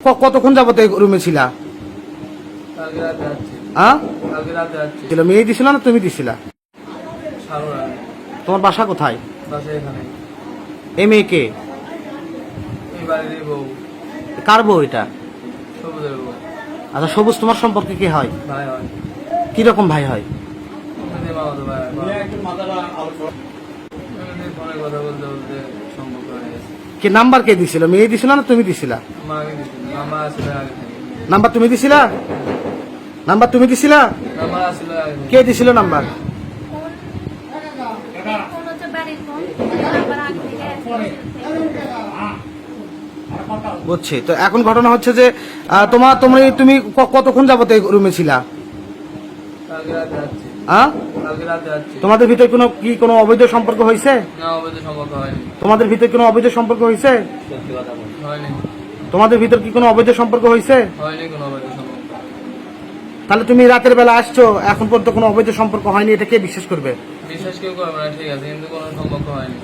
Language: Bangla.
কতক্ষণ যাবত এই রুমে ছিলা? হ্যাঁ? ছিল মেয়ে দিছিল না তুমি দিছিলা? তোমার বাসা কোথায়? এই মেয়েকে কার বউ এটা? আচ্ছা সবুজ তোমার সম্পর্কে কি হয়? ভাই হয়। কি রকম ভাই হয় এমনি মামাতো ভাই হয় এমনি ফোনে কথা বলতে বলতে সম্পর্ক হয়ে গেছে। কি নাম্বার কে দিছিল? মেয়ে দিছিল না তুমি দিছিলা? মাকে দিচ্ছিল মামা আসছিল আগে থেকে। নাম্বার তুমি দিছিলা? নাম্বার তুমি দিছিলা? মামা আসছিল আগে থেকে। কে দিছিল নাম্বার? ফোন হচ্ছে বাড়ির ফোন আবার আগে থেকে বুঝছি। তো এখন ঘটনা হচ্ছে যে আহ, তোমার তুমি তুমি ক- কতক্ষণ যাবত এই রুমে ছিলা? কালকে রাতে যাচ্ছি। হ্যাঁ? তোমাদের ভিতরে কোনো কি কোনো অবৈধ সম্পর্ক হয়েছে? না অবৈধ সম্পর্ক হয়নি। তোমাদের ভিতরে কোনো অবৈধ সম্পর্ক হয়েছে? তোমাদের ভিতর কি কোনো অবৈধ সম্পর্ক হয়েছে? হয়নি কোনো অবৈধ সম্পর্ক। তাহলে তুমি রাতের বেলা আসছো এখন পর্যন্ত কোনো অবৈধ সম্পর্ক হয়নি এটা কে বিশ্বাস করবে? বিশ্বাস কেউ করবে না ঠিক আছে কিন্তু কোনো সম্পর্ক হয়নি।